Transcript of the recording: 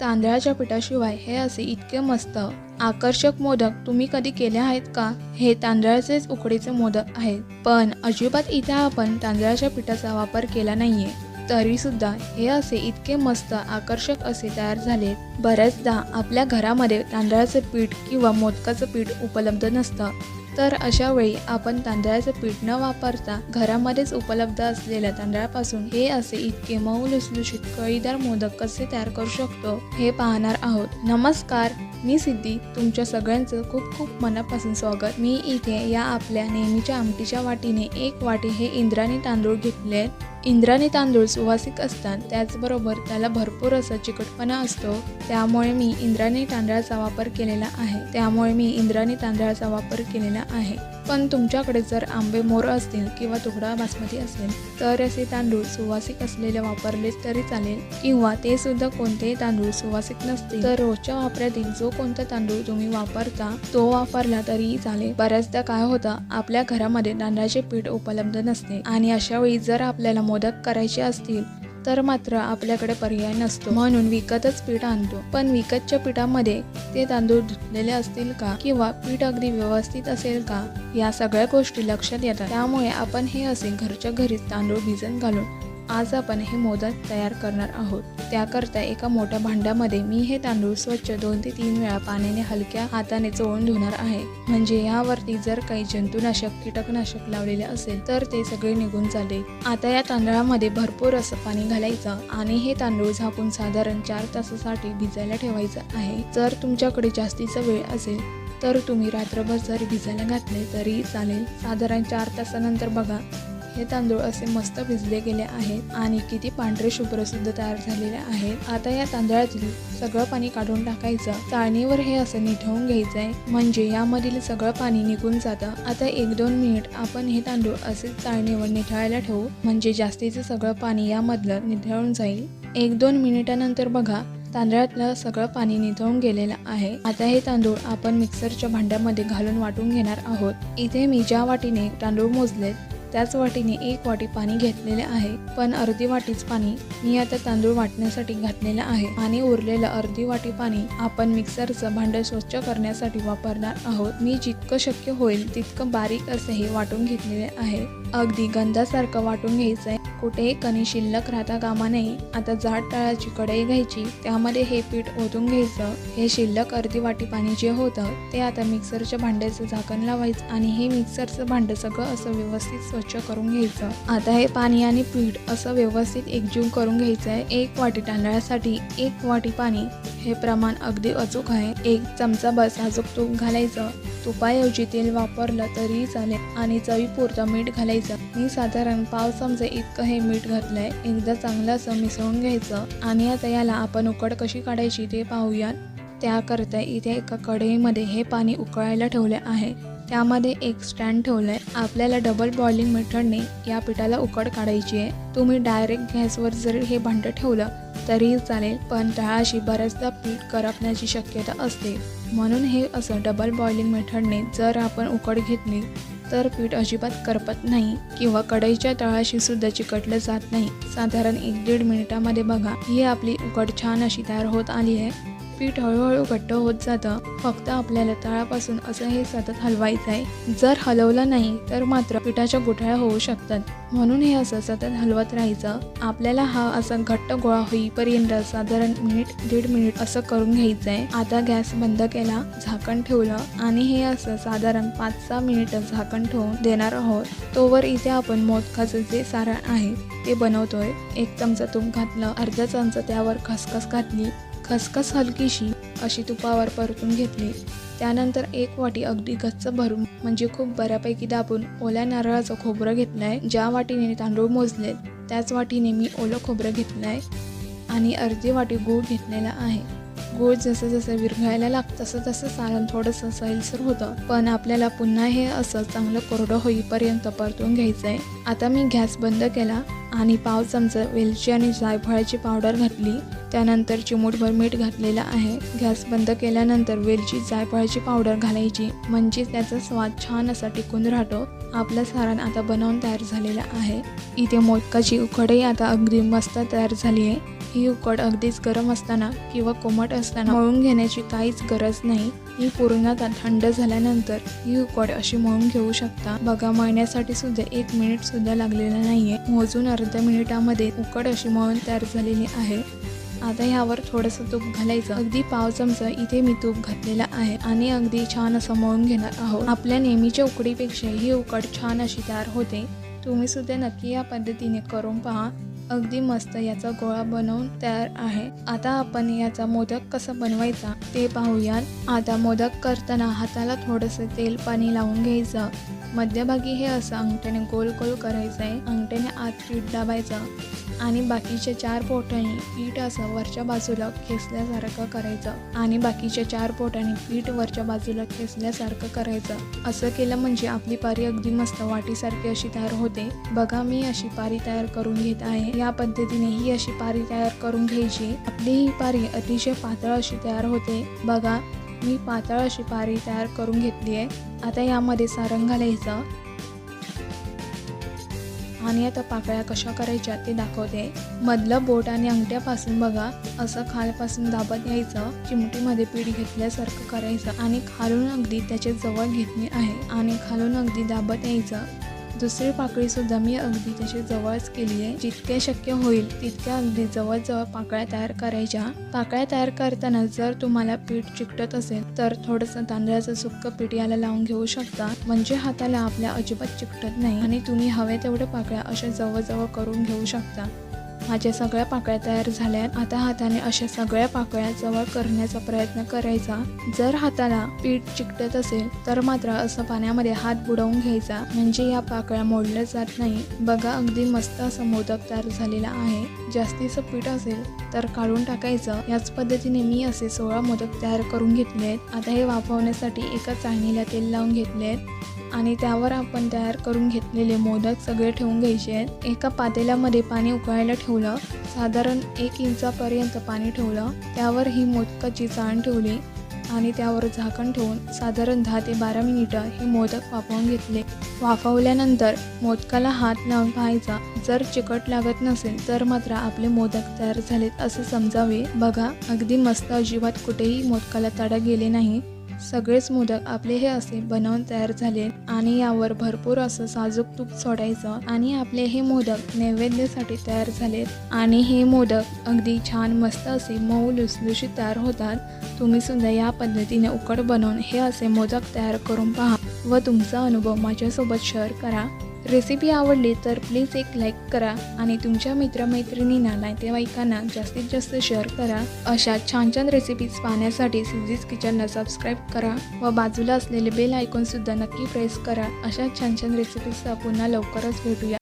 तांदळाच्या पिठाशिवाय हे असे इतके मस्त आकर्षक मोदक तुम्ही कधी केले आहेत का? हे तांदळाचेच उकडीचे मोदक आहेत. पण अजिबात इथे आपण तांदळाच्या पिठाचा वापर केला नाहीये. तरी सुद्धा हे असे इतके मस्त आकर्षक असे तयार झाले. बऱ्याचदा आपल्या घरामध्ये तांदळाचं पीठ किंवा मोदकाचं पीठ उपलब्ध नसतं. तर अशा वेळी आपण तांदळाचं पीठ न वापरता घरामध्येच उपलब्ध असलेल्या तांदळापासून हे असे इतके मऊ लुसलुशीत कळीदार मोदक कसे तयार करू शकतो हे पाहणार आहोत. नमस्कार मी सिद्धी. तुमच्या सगळ्यांचं खूप खूप मनापासून स्वागत. मी इथे या आपल्या नेहमीच्या आमटीच्या वाटीने एक वाटी हे इंद्राणी तांदूळ घेतले इंद्राणी तांदूळ सुवासिक असतात त्याचबरोबर त्याला भरपूर असा चिकटपणा असतो त्यामुळे मी इंद्राणी तांदळाचा वापर केलेला आहे. त्यामुळे मी इंद्राणी तांदळाचा वापर केलेला आहे. पण तुमच्याकडे जर आंबे मोर असतील किंवा तुकडा बासमती असेल तर असे तांदूळ सुवासिक असलेले वापरले तरी चालेल. किंवा ते सुद्धा कोणतेही तांदूळ सुवासिक नसतील. तर रोजच्या वापरातील जो कोणता तांदूळ तुम्ही वापरता तो वापरला तरीही चालेल. बऱ्याचदा काय होतं आपल्या घरामध्ये तांदळाचे पीठ उपलब्ध नसते. आणि अशा वेळी जर आपल्याला मोदक करायचे असतील तर मात्र आपल्याकडे पर्याय नसतो. म्हणून विकतच पीठ आणतो. पण विकतच्या पिठामध्ये ते तांदूळ धुतलेले असतील का? किंवा पीठ अगदी व्यवस्थित असेल का? या सगळ्या गोष्टी लक्षात येतात. त्यामुळे आपण हे असे घरच्या घरीच तांदूळ भिजत घालून आज आपण हे मोदक तयार करणार आहोत. त्याकरता एका मोठ्या भांड्यामध्ये मी हे तांदूळ स्वच्छ दोन ते तीन वेळा पाण्याने हलक्या हाताने चोळून धुणार आहे. म्हणजे यावरती जर काही जंतुनाशक कीटकनाशक लावलेले असेल तर ते सगळे निघून जाते आता या तांदळामध्ये भरपूर असं पाणी घालायचं आणि हे तांदूळ झाकून साधारण चार तासासाठी भिजायला ठेवायचं आहे. जर तुमच्याकडे जास्तीचा वेळ असेल तर तुम्ही रात्रभर जर भिजायला घातले तरी चालेल. साधारण चार तासानंतर बघा. हे तांदूळ असे मस्त भिजले गेले आहेत आणि किती पांढरे शुभ्र सुद्धा तयार झालेले आहेत. आता या तांदळातील सगळं पाणी काढून टाकायचं. चाळणीवर हे असं निठवून घ्यायचं आहे म्हणजे यामधील सगळं पाणी निघून जातं. आता एक दोन मिनिट आपण हे तांदूळ असेच चाळणीवर निठळायला ठेवू. म्हणजे जास्तीचं सगळं पाणी यामधलं निथळून जाईल. एक दोन मिनिटानंतर बघा तांदळातलं सगळं पाणी निथळून गेलेलं आहे. आता हे तांदूळ आपण मिक्सरच्या भांड्यामध्ये घालून वाटून घेणार आहोत. इथे मी ज्या वाटीने तांदूळ मोजलेत त्याच वाटीने एक वाटी पाणी घेतलेले आहे. पण अर्धी वाटीच पाणी मी आता तांदूळ वाटण्यासाठी घातलेलं आहे आणि उरलेलं अर्धी वाटी पाणी आपण मिक्सरचं भांडं स्वच्छ करण्यासाठी वापरणार आहोत. मी जितकं शक्य होईल तितकं बारीक असे हे वाटून घेतलेले आहे. अगदी गंधासारखं वाटून घ्यायचं आहे कुठेही कणी शिल्लक राहता कामा नये. आता जाड तळाची कढई घ्यायची. त्यामध्ये हे पीठ ओतून घ्यायचं. हे शिल्लक अर्धी वाटी पाणी जे होतं ते आता मिक्सरच्या भांड्याचं झाकण लावायचं आणि हे मिक्सरचं भांडं सगळं असं व्यवस्थित स्वच्छ करून घ्यायचं. आता हे पाणी आणि पीठ असं व्यवस्थित एकजीव करून घ्यायचं आहे. एक वाटी तांदळासाठी एक वाटी पाणी. हे प्रमाण अगदी अचूक आहे. एक चमचा बस अजूक तूप घालायचं. तुपाऐवजी तेल वापरलं तरीही चालेल आणि चवीपुरतं मीठ घालायचं. मी साधारण पाव चमचे इतकं हे मीठ घातलंय. एकदा चांगलं असं मिसळून घ्यायचं. आणि आता याला आपण उकड कशी काढायची ते पाहूया त्याकरता इथे एका कढईमध्ये हे पाणी उकळायला ठेवले आहे. त्यामध्ये एक स्टँड ठेवलं आहे आपल्याला डबल बॉइलिंग मेथडने या पिठाला उकड काढायची आहे. तुम्ही डायरेक्ट गॅसवर जर हे भांडं ठेवलं तरीही चालेल पण तळाशी बऱ्याचदा पीठ करपण्याची शक्यता असते. म्हणून हे असं डबल बॉइलिंग मेथडने जर आपण उकड घेतली तर पीठ अजिबात करपत नाही किंवा कढईच्या तळाशी सुद्धा चिकटलं जात नाही. साधारण एक दीड मिनिटामध्ये बघा. ही आपली उकड छान अशी तयार होत आली आहे. पीठ हळूहळू घट्ट होत जातं. फक्त आपल्याला तळापासून असं हे सतत हलवायचं आहे. जर हलवलं नाही तर मात्र पिठाच्या गुठळ्या होऊ शकतात. म्हणून हे असं सतत हलवत राहायचं. आपल्याला हा असा घट्ट गोळा होईपर्यंत साधारण मिनिट दीड मिनिट असं करून घ्यायचं आहे. आता गॅस बंद केला झाकण ठेवलं आणि हे असं साधारण पाच सहा मिनिट झाकण ठेवून देणार आहोत. तोवर इथे आपण मोदकाचं जे सारण आहे ते बनवतोय. एक चमचा तूप घातलं अर्धा चमचा त्यावर खसखस घातली. खसखस हलकीशी अशी तुपावर परतून घेतली. त्यानंतर एक वाटी अगदी गच्च भरून म्हणजे खूप बऱ्यापैकी दाबून ओल्या नारळाचं खोबरं घेतलं आहे ज्या वाटीने तांदूळ मोजले त्याच वाटीने मी ओलं खोबरं घेतलं आहे आणि अर्धी वाटी गूळ घेतलेला आहे. गोड जसं जसं विरघळायला लागतं तसं तसं सारण थोडंसं सैलसर होतं. पण आपल्याला पुन्हा हे असं चांगलं कोरडं होईपर्यंत परतून घ्यायचं आहे आता मी गॅस बंद केला आणि पाव चमचा वेलची आणि जायफळाची पावडर घातली. त्यानंतर चिमूटभर मीठ घातलेलं आहे. गॅस बंद केल्यानंतर वेलची जायफळाची पावडर घालायची. म्हणजे त्याचा स्वाद छान असा टिकून राहतो. आपलं सारण आता बनवून तयार झालेलं आहे. इथे मोदकाची उकडही आता अगदी मस्त तयार झाली आहे. ही उकड अगदीच गरम असताना किंवा कोमट असताना मळून घेण्याची काहीच गरज नाही. ही पूर्णतः थंड झाल्यानंतर ही उकड अशी मळून घेऊ शकता. बघा मळण्यासाठी सुद्धा एक मिनिट सुद्धा लागलेला नाहीये. मोजून अर्ध्या मिनिटामध्ये उकड अशी मळून तयार झालेली आहे. आता ह्यावर थोडंसं तूप घालायचं. अगदी पाव चमचा इथे मी तूप घातलेला आहे आणि अगदी छान असं मळून घेणार आहोत. आपल्या नेहमीच्या उकडीपेक्षा ही उकड छान अशी तयार होते. तुम्ही सुद्धा नक्की या पद्धतीने करून पहा. अगदी मस्त याचा गोळा बनवून तयार आहे. आता आपण याचा मोदक कसा बनवायचा ते पाहूयात. आता मोदक करताना हाताला थोडंसं तेल पाणी लावून घ्यायचं. मध्यभागी हे असं अंगठ्याने गोल गोल करायचं आहे अंगठ्याने आत पीठ दाबायचं. आणि बाकीच्या चार पोटांनी पीठ असं वरच्या बाजूला खेचल्यासारखं करायचं. आणि बाकीच्या चार पोटांनी पीठ वरच्या बाजूला खेचल्यासारखं करायचं. असं केलं म्हणजे आपली पारी अगदी मस्त वाटीसारखी अशी तयार होते. बघा मी अशी पारी तयार करून घेत आहे. या पद्धतीने ही अशी पारी तयार करून घ्यायची. आपली ही पारी अतिशय पातळ अशी तयार होते. बघा मी पातळ अशी पारी तयार करून घेतली आहे. आता यामध्ये सारंग घालायचं. आणि आता पाकळ्या कशा करायच्या ते दाखवते. मधलं बोट आणि अंगठ्यापासून बघा असं खालपासून दाबत यायचं चिमटीमध्ये पीठ घेतल्यासारखं करायचं. आणि खालून अगदी त्याच्याजवळ घेतली आहे. आणि खालून अगदी दाबत यायचं. दुसरी पाकळी सुद्धा मी अगदी त्याची जवळच केली आहे. जितके शक्य होईल तितक्या अगदी जवळजवळ पाकळ्या तयार करायच्या. पाकळ्या तयार करताना जर तुम्हाला पीठ चिकटत असेल तर थोडंसं तांदळाचं सुक्क पीठ याला लावून घेऊ शकता. म्हणजे हाताला आपल्या अजिबात चिकटत नाही आणि तुम्ही हवे तेवढ्या पाकळ्या अशा जवळजवळ करून घेऊ शकता. माझ्या सगळ्या पाकळ्या तयार झाल्या आता हाताने अशा सगळ्या पाकळ्या जवळ करण्याचा प्रयत्न करायचा. जर हाताला पीठ चिकटत असेल तर मात्र असं पाण्यामध्ये हात बुडवून घ्यायचा. म्हणजे या पाकळ्या मोडल्या जात नाही. बघा अगदी मस्त असं मोदक तयार झालेला आहे. जास्तीचं पीठ असेल तर काढून टाकायचं. याच पद्धतीने मी असे सोळा मोदक तयार करून घेतले आहेत. आता हे वाफवण्यासाठी एका चाळणीला तेल लावून घेतले आहेत. आणि त्यावर आपण तयार करून घेतलेले मोदक सगळे ठेवून घ्यायचे आहेत. एका पातेल्यामध्ये पाणी उकळायला ठेवलं. साधारण एक इंचापर्यंत पाणी ठेवलं. त्यावर ही मोदकाची चाण ठेवली आणि त्यावर झाकण ठेवून साधारण दहा ते बारा मिनिटं हे मोदक वाफवून घेतले. वाफवल्यानंतर मोदकाला हात लावून पाहायचा जर चिकट लागत नसेल तर मात्र आपले मोदक तयार झालेत असे समजावे. बघा अगदी मस्त अजिबात कुठेही मोदकाला तडा गेले नाही. सगळेच मोदक आपले हे असे बनवून तयार झाले आणि यावर भरपूर असं साजूक तूप सोडायचं आणि आपले हे मोदक नैवेद्यासाठी तयार झालेत आणि हे मोदक अगदी छान मस्त असे मऊ लुसलुशीत तयार होतात. तुम्ही सुद्धा या पद्धतीने उकड बनवून हे असे मोदक तयार करून पहा व तुमचा अनुभव माझ्यासोबत शेअर करा. रेसिपी आवडली तर प्लीज एक लाईक करा आणि तुमच्या मित्रमैत्रिणींना नातेवाईकांना जास्तीत जास्त शेअर करा. अशा छान छान रेसिपीज पाहण्यासाठी सिझीज किचनला सबस्क्राईब करा व बाजूला असलेले बेल आयकॉनसुद्धा नक्की प्रेस करा. अशा छान छान रेसिपीजचा पुन्हा लवकरच भेटूया.